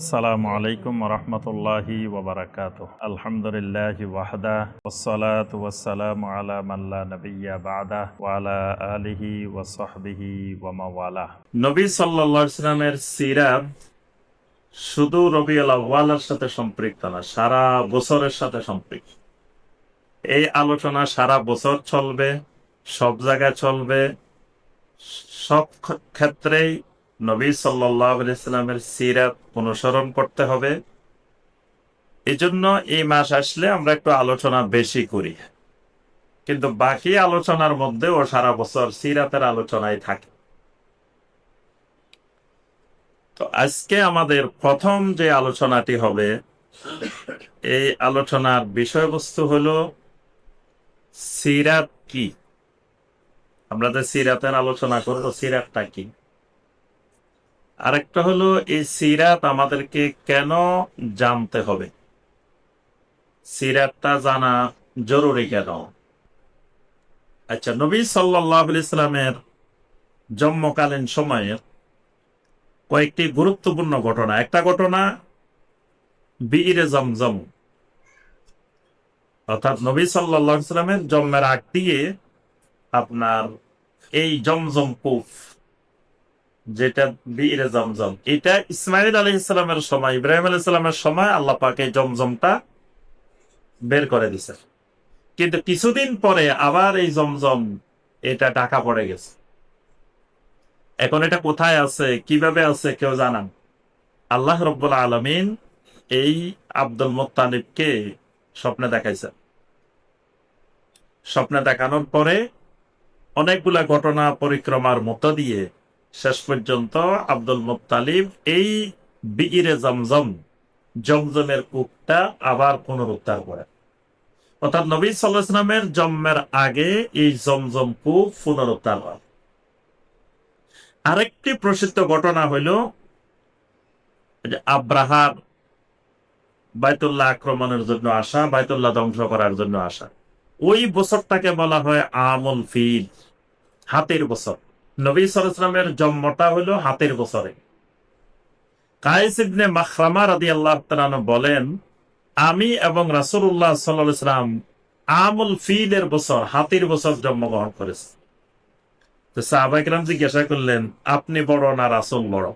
আসসালামু আলাইকুম রহমতুল্লাহি ওবরাকাত আলহামদুলিল্লাহ ওয়াহদা ওসলাত ওয়াসালাম আলা মাল্লা নবিয়া বাদা ওয়ালা আলিহি ওয়াসহবিহি ওয়ামাওয়ালা নবী সাল্লাল্লাহু আলাইহি সাল্লামের সিরাত শুধু রবি আউয়ালের সাথে সম্পৃক্ত না, সারা বছরের সাথে সম্পৃক্ত। এই আলোচনা সারা বছর চলবে, সব জায়গায় চলবে, সব ক্ষেত্রেই নবী সাল্লাহ ইসলামের সিরাত অনুসরণ করতে হবে। এই জন্য এই মাস আসলে আমরা একটু আলোচনা বেশি করি। কিন্তু বাকি আলোচনার মধ্যে ও সারা বছর সিরাতের আলোচনায় থাকে। তো আজকে আমাদের প্রথম যে আলোচনাটি হবে, এই আলোচনার বিষয়বস্তু হলো সিরাত কি? আমরা যে সিরাতের আলোচনা করব, সিরাতটা কি? আরেকটা হলো এই সিরাত আমাদেরকে কেন জানতে হবে? সিরাতটা জানা জরুরি কেন? আচ্ছা নবী সাল্লাহ ইসলামের জন্মকালীন সময়ের কয়েকটি গুরুত্বপূর্ণ ঘটনা। একটা ঘটনা বীরে জমজম। অর্থাৎ নবী সাল্লাহ ইসলামের জন্মের আগ দিয়ে আপনার এই জমজম কুফ যেটা বীরে জমজম। এটা ইসমাইল আলী ইসলামের সময়, ইব্রাহিম আলী ইসলামের সময় আল্লাহ পাক জমজমটা বের করে দিছে। কিন্তু কিছুদিন পরে আবার এই জমজম, এটা ঢাকা পড়ে গেছে। এখন এটা কোথায় আছে, কীভাবে আছে, কেউ জানান আল্লাহ রব্বুল আলমিন এই আব্দুল মোত্তালিবকে স্বপ্নে দেখাইছে। স্বপ্নে দেখানোর পরে অনেকগুলা ঘটনা, পরিক্রমার মতো দিয়ে শেষ পর্যন্ত আব্দুল মুত্তালিব এই বিইরে জমজম, জমজমের কূপটা আবার পুনরুদ্ধার করে। অর্থাৎ নবী ইসলামের জন্মের আগে এই জমজম কূপ পুনরুদ্ধার হয়। আরেকটি প্রসিদ্ধ ঘটনা হইল আব্রাহার বাইতুল্লাহ আক্রমণের জন্য আসা, বাইতুল্লাহ ধ্বংস করার জন্য আসা। ওই বছরটাকে বলা হয় আমল ফিল, হাতের বছর। নবী সালামের জন্মটা হলো হাতের বছরে কায়েস ইবনে মাখরামা রাদি আল্লাহ বলেন, আমি এবং সাল্লাল্লাহু সাল্লাম আমুল ফিলের বছর হাতির বছর জন্মগ্রহণ করেছে। তো সাহাবাই কিরাম জিজ্ঞাসা করলেন, আপনি বড় না রাসুল বড়?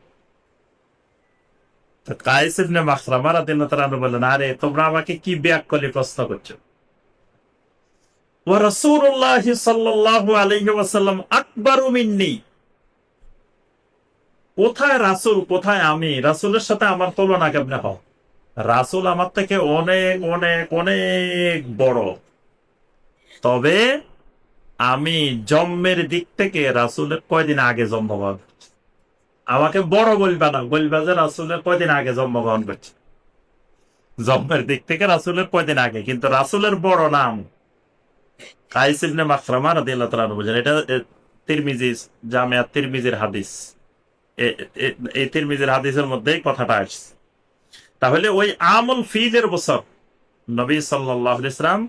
তো কায়েস ইবনে মাখরামা রাদিয়াল্লাহু তাআলা বললেন, আরে, তোমরা আমাকে কি ব্যাককলি প্রশ্ন করছ? তবে আমি জন্মের দিক থেকে রাসূলের কয়দিন আগে জন্মগ্রহণ করছি। আমাকে বড় বলবা না, বলবা যে রাসূলের কয়দিন আগে জন্মগ্রহণ করছে। জন্মের দিক থেকে রাসুলের কয়দিন আগে, কিন্তু রাসূলের বড় নাম রাদিয়াল্লাহু তাআলা বুঝেন এটা জামিয়া তিরমিজির হাদিস। এই তিরমিজির হাদিসের মধ্যেই কথাটা আসছে। তাহলে ওই আমল বছর নবী সাল্লাল্লাহু আলাইহি ইসলাম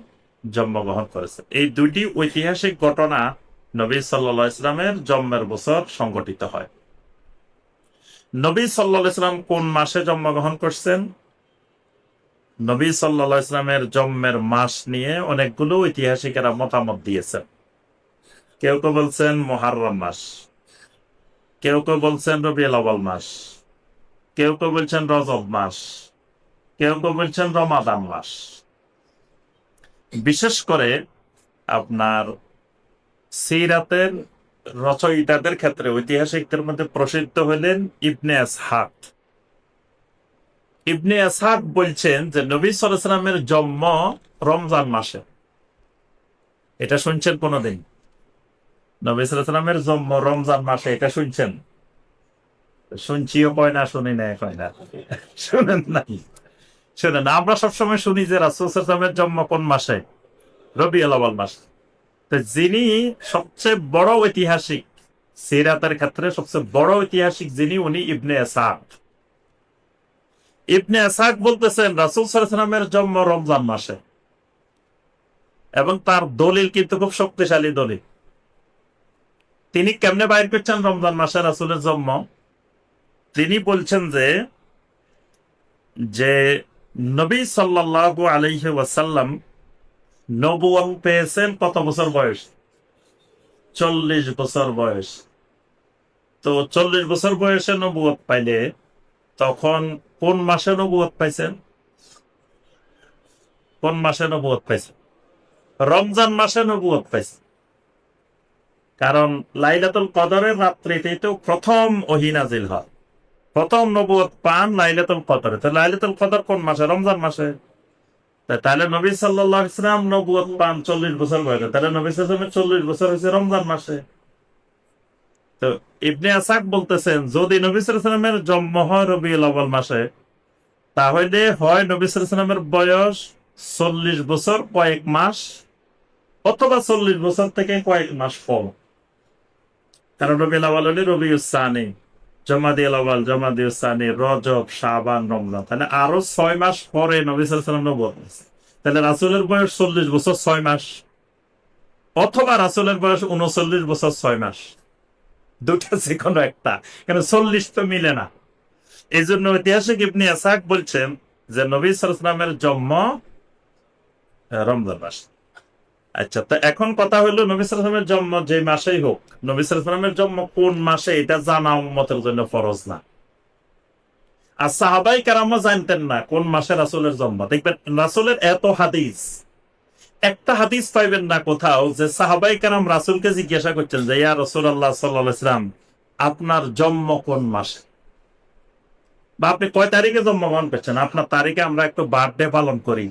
জন্মগ্রহণ করেছে এই দুটি ঐতিহাসিক ঘটনা নবী সাল্লাল্লাহু ইসলামের জন্মের বছর সংঘটিত হয়। নবী সাল্লাল্লাহু ইসলাম কোন মাসে জন্মগ্রহণ করছেন? নবী সাল্লা ইসলামের জন্মের মাস নিয়ে অনেকগুলো ঐতিহাসিকেরা মতামত দিয়েছেন। কেউ কেউ বলছেন মহারম মাস। কেউ কেউ বলছেন রবিউল আউয়াল মাস। কেউ কেউ বলছেন রজব মাস। কেউ কেউ বলছেন রমাদান মাস। বিশেষ করে আপনার সিরাতের রচয়িতাদের ক্ষেত্রে ঐতিহাসিকদের মধ্যে প্রসিদ্ধ হলেন ইবনে আসহাক ইবনে আসাদ বলছেন যে নবী সালামের জন্ম রমজান মাসে। এটা শুনছেন কোনদিন? নবী সালামের জন্ম রমজান মাসে, এটা শুনছেন? শুনছিও, কয় না, শুনি না কয় না। শুনেন নাই শুনেন আমরা সবসময় শুনি যে রাসুলের জন্ম কোন মাসে? রবি আলাবাল মাস। তো যিনি সবচেয়ে বড় ঐতিহাসিক সিরাতের ক্ষেত্রে সবচেয়ে বড় ঐতিহাসিক যিনি, উনি ইবনে আসাদ ইবনে আসাক বলতেছেন, রাসুল সালামের জন্ম রমজান মাসে। এবং তার দলিল কিন্তু খুব শক্তিশালী দলিল। তিনি কেমনে বাইর করছেন রমজান মাসে রাসুলের জন্ম? তিনি বলছেন যে যে নবী সাল্লাল্লাহু আলাইহি ওয়াসাল্লাম নবুয়ত পেয়েছেন কত বছর বয়স? চল্লিশ বছর বয়স। তো চল্লিশ বছর বয়সে নবুয়ত পাইলে তখন কোন মাসে নবুয়ত পাইছেন? কোন মাসে নবুয়ত পাইছেন? রমজান মাসে নবুয়ত পাইছেন। কারণ লাইলাতুল কদরের রাত্রিতেই তো প্রথম ওহিনাজিল হয়। প্রথম নবুয়ত পান লাইলাতুল কদরে। তো লাইলাতুল কদর কোন মাসে? রমজান মাসে। তাহলে নবী সাল্লাল্লাহু আলাইহি সাল্লাম নবুয়ত পান চল্লিশ বছর বয়সে। তাহলে নবী সাল্লামের চল্লিশ বছর হয়েছে রমজান মাসে। তো ইবনে আসাক বলতেছেন, যদি নবী সাল্লামের জন্ম হয় রবিউল আউয়াল মাসে, তাহলে হয় নবী সাল্লামের বয়স চল্লিশ বছর কয়েক মাস, অথবা চল্লিশ বছর থেকে কয়েক মাস পর কারণ রবিউল আউয়াল হলে রবিউল সানি জমাদিউল আউয়াল জমাদিউল সানি, রজব, শাবান, রমজান। তাহলে আরও ছয় মাস পরে নবী সাল্লাম নবুয়ত হয়েছে। তাহলে রাসূলের বয়স চল্লিশ বছর ছয় মাস, অথবা রাসূলের বয়স উনচল্লিশ বছর ছয় মাস। দুটা যে কোনো একটা। কেন চল্লিশ তো মিলে না। এই জন্য ঐতিহাসিক ইবনে আসাক বলছেন যে নবী সালামের জন্ম রমজান মাস। আচ্ছা তো এখন কথা হলো নবী সালামের জন্ম যে মাসেই হোক। নবী সালামের জন্ম কোন মাসে, এটা জানা উম্মতের জন্য ফরজ না। আর সাহাবাই কারামা জানতেন না কোন মাসে রাসূলের জন্ম। দেখবেন রাসূলের এত হাদিস একটা হাদিস পাইবেন না কোথাও যে সাহাবাই কারাম রাসূলকে জিজ্ঞাসা করছেন যে, ইয়া সাল্লাল্লাহু আলাইহি সাল্লাম আপনার জন্ম কোন মাসে? বা আপনি কয় তারিখে জন্মগ্রহণ করছেন? আপনার তারিখে আমরা একটু বার্থডে পালন করি।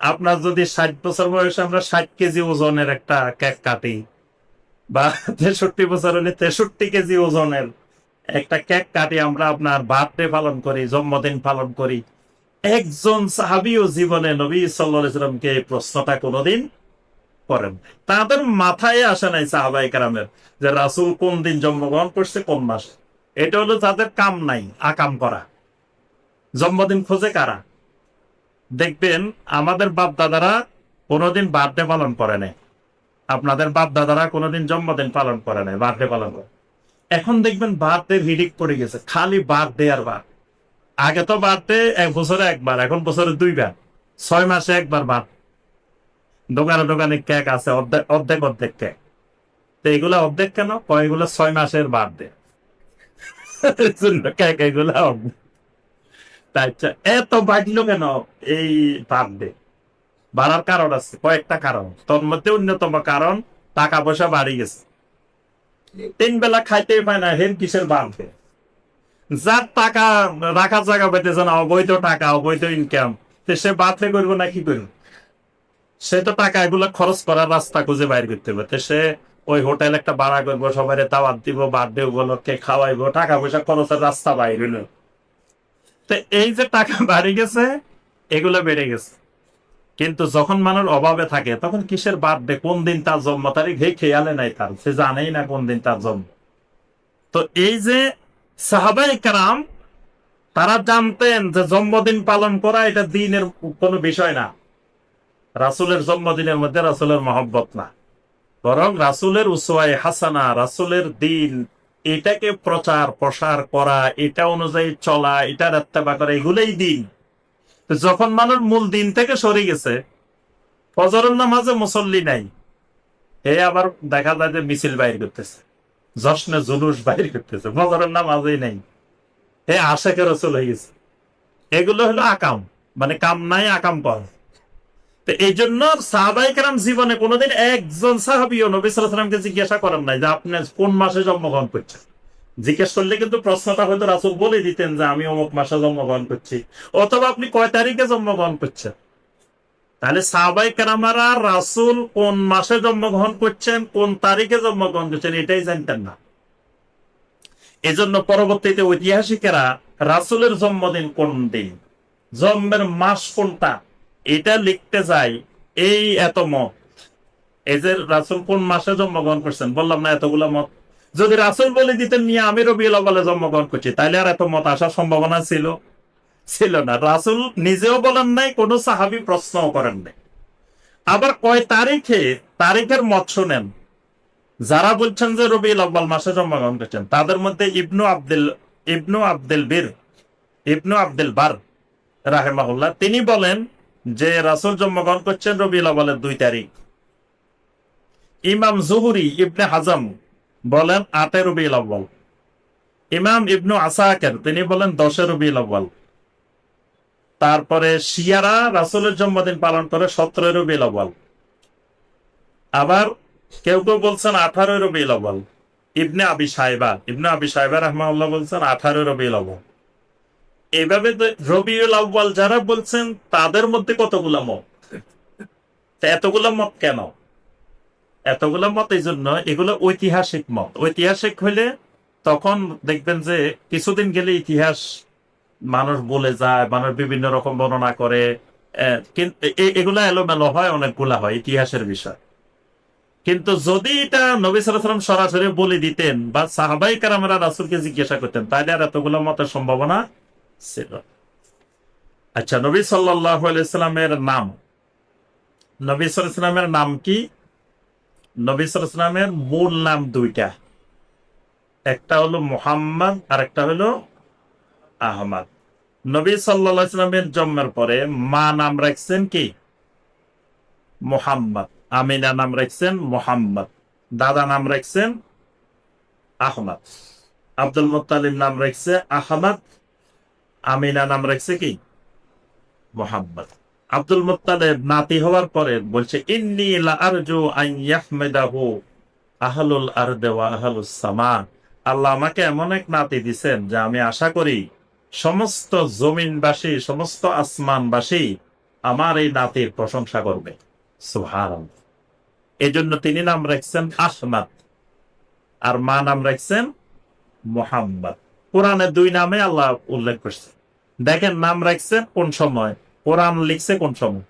আপনার যদি ষাট বছর বয়সে আমরা ষাট কেজি ওজনের একটা কেক কাটি, বা তেষট্টি বছর হলে তেষট্টি কেজি ওজনের একটা কেক কাটি আমরা আপনার বার্থডে পালন করি, জন্মদিন পালন করি। একজন সাহাবিও জীবনে নবী সাল্লামকে এই প্রশ্নটা কোনোদিন করেন তাদের মাথায় আসে নাই সাহাবাই কারামের যে রাসূল কোন দিন জন্মগ্রহণ করছে, কোন মাসে। এটা হলো তাদের কাম নাই, আকাম করা। জন্মদিন খোঁজে কারা? দেখবেন আমাদের বাপ দাদারা কোনোদিন বার্থডে পালন করে নাই। আপনাদের বাপ দাদারা কোনোদিন জন্মদিন পালন করে নাই, বার্থডে পালন করে এখন দেখবেন বার্থডে হিডিক পড়ে গেছে, খালি বার্থডে আর বার আগে তো বার্থডে এক বছরে একবার, এখন বছরে দুইবার। ছয় মাসে একবার বার দোকানে দোকানে কেক আছে অর্ধেক অর্ধেক অর্ধেক কেক। তো এগুলা অর্ধেক কেন? এগুলো ছয় মাসের কেক এগুলা অর্ধেক। আচ্ছা এত বাড়লো কেন এই বার্থডে বাড়ার কারণ আছে, কয়েকটা কারণ। তোর মধ্যে অন্যতম কারণ, টাকা পয়সা বাড়ি গেছে। তিন বেলা খাইতে পায় না, হেন কিসের বাড়বে যার টাকা রাখার জায়গা পেতেছে না, অবৈধ টাকা, অবৈধ ইনকাম সে বাড়তে করব না, কি করব? সে তো টাকা এগুলো খরচ করার রাস্তা খুঁজে বাইর করতে হবে। সে ওই হোটেল একটা ভাড়া করব সবাই দাওয়াত দিব বার্থডে উপলক্ষে খাওয়াইবো টাকা পয়সা খরচের রাস্তা বাইর হইল। তো এই যে টাকা বাড়ি গেছে, এগুলো বেড়ে গেছে। কিন্তু যখন মানুষ অভাবে থাকে, তখন কিসের বার্থডে কোন দিন তার জন্ম তারিখ? খেয়ালে নাই তার। সে জানেই না কোন দিন তার জন্ম। তো এই যে সাহাবাই কারাম, তারা জানতেন যে জন্মদিন পালন করা এটা দিনের কোনো বিষয় না। রাসুলের জন্মদিনের মধ্যে রাসুলের মহব্বত না। বরং রাসুলের উসওয়াই হাসানা, রাসুলের দিন, এটাকে প্রচার, প্রসার করা, এটা অনুযায়ী চলা, এটা রাত্তাবা করা, এগুলোই দিন। যখন মানুষ মূল দিন থেকে সরে গেছে, ফজরের নামাজে মুসল্লি নাই। এ আবার দেখা যায় যে মিছিল বাইর করতেছে। জশ্নে জুলুস বাইর করতেছে ফজরের নামাজেই নেই। এ আশেকের হয়ে গেছে। এগুলো হলো আকাম মানে কাম নাই, আকাম কর তো এই জন্য সাহাবাই কালাম জীবনে কোনোদিন একজন সাহাবিও নবী সাল্লামকে জিজ্ঞাসা করেন নাই যে আপনি কোন মাসে জন্মগ্রহণ করছেন? জিজ্ঞেস করলে কিন্তু প্রশ্নটা হয়তো রাসুল বলে দিতেন যে আমি অমুক মাসে জন্মগ্রহণ করছি। অথবা আপনি কয় তারিখে জন্মগ্রহণ করছেন? তাহলে সাহাবাই কেরামারা রাসুল কোন মাসে জন্মগ্রহণ করছেন, কোন তারিখে জন্মগ্রহণ করছেন, এটাই জানতেন না। এজন্য পরবর্তীতে ঐতিহাসিকেরা রাসুলের জন্মদিন কোন দিন, জন্মের মাস কোনটা, এটা লিখতে যায়, এই এত মত। এই যে রাসুল কোন মাসে জন্মগ্রহণ করছেন, বললাম না এতগুলো মত। যদি রাসুল বলে দিতেন নিয়ে আমি আউ্বালে জন্মগ্রহণ করছি তাইলে আর এত মত আসার সম্ভাবনা ছিল। ছিল না। রাসুল নিজেও বলেন নাই, কোনো সাহাবি প্রশ্নও করেন নাই। আবার কয় তারিখে, তারিখের মত শোনেন। যারা বলছেন যে রবি আব্বাল মাসে জন্মগ্রহণ করছেন, তাদের মধ্যে ইবনু আব্দুল ইবনু আব্দুল বীর, ইবনু আব্দুল বার রাহেমাহুল্লাহ, তিনি বলেন যে রাসূল জন্মগ্রহণ করছেন রবি আউয়ালের দুই তারিখ। ইমাম জুহুরি ইবনে হাজাম বলেন আটে রবিউল আউয়াল। ইমাম ইবনু আসাকের, তিনি বলেন দশে রবিউল আউয়াল। তারপরে শিয়ারা রাসুলের জন্মদিন পালন করে সতেরো রবিউল আউয়াল। আবার কেউ কেউ বলছেন আঠারো রবিউল আউয়াল। ইবনে আবি সাহেবা ইবনে আবি সাহেবা রহমাউল্লাহ বলছেন আঠারো রবিউল আউয়াল। এইভাবে তো রবিউল আউয়াল যারা বলছেন, তাদের মধ্যে কতগুলা মত? এতগুলা মত কেন? এতগুলা মত এই জন্য এগুলো ঐতিহাসিক মত। ঐতিহাসিক হইলে তখন দেখবেন যে কিছুদিন গেলে ইতিহাস মানুষ বলে যায়, মানুষ বিভিন্ন রকম বর্ণনা করে। এগুলা এলোমেলো হয়, অনেকগুলা হয়, ইতিহাসের বিষয়। কিন্তু যদি এটা নবী সালাম সরাসরি বলে দিতেন বা সাহাবাই কারামেরা রাসুলকে জিজ্ঞাসা করতেন, তাহলে আর এতগুলো মতের সম্ভাবনা ছিল। আচ্ছা নবী সাল্লাহ আলাইসাল্লামের নাম। নবী সালামের নাম কি? নবী সালামের মূল নাম দুইটা। একটা হলো মুহাম্মদ আর একটা হলো আহমদ। নবী সাল্লাহ ইসলামের জন্মের পরে মা নাম রাখছেন কি? মোহাম্মদ। আমিনা নাম রাখছেন মোহাম্মদ। দাদা নাম রাখছেন আহমদ। আব্দুল মুত্তালিম নাম রাখছে আহমদ। আমিনা নাম রাখছে কি? মোহাম্মদ। আব্দুল মুত্তালিব নাতি হওয়ার পরে বলছে, ইন্নি আরজু আন ইয়াহমিদাহু আহলুল আরদে ওয়া আহলুস সামা। আল্লাহ আমাকে এমন এক নাতি দিছেন যে আমি আশা করি সমস্ত জমিনবাসী, সমস্ত আসমানবাসী আমার এই নাতির প্রশংসা করবে। সুহান এই জন্য তিনি নাম রাখছেন আহমদ। আর মা নাম রাখছেন মোহাম্মদ। কোরআনে দুই নামে আল্লাহ উল্লেখ করছে দেখেন, নাম রাখছেন কোন সময়? কোরআন লিখছে কোন সময়?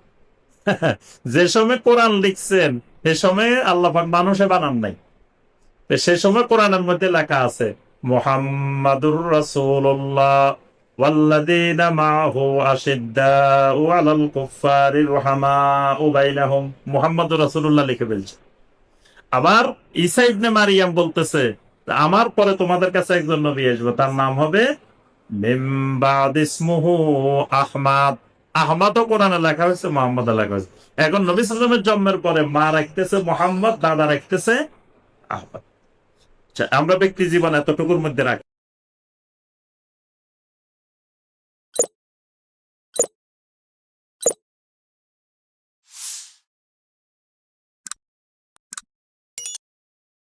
যে সময় কোরআন লিখছেন, সে সময় আল্লাহ মানুষে বানান নাই। সে সময় কোরআনের মধ্যে লেখা আছে, মোহাম্মদুর রাসূলুল্লাহ। والذين معه أشداء على الكفار رحماء بينهم মুহাম্মদুর রাসূলুল্লাহ লিখে ফেলছে আবার ঈসা ইবনে মারিয়াম বলতেছে আমার পরে তোমাদের কাছে একজন নবী আসবে তার নাম হবে মিম বাদ ইসমুহু আহমাদ আহমাদও কোরআনে লেখা হয়েছে মোহাম্মদ লেখা হয়েছে এখন নবী সাল্লামের জন্মের পরে মা রাখতেছে মোহাম্মদ দাদা রাখতেছে আহমদ আচ্ছা, আমরা ব্যক্তি জীবন এতটুকুর মধ্যে রাখি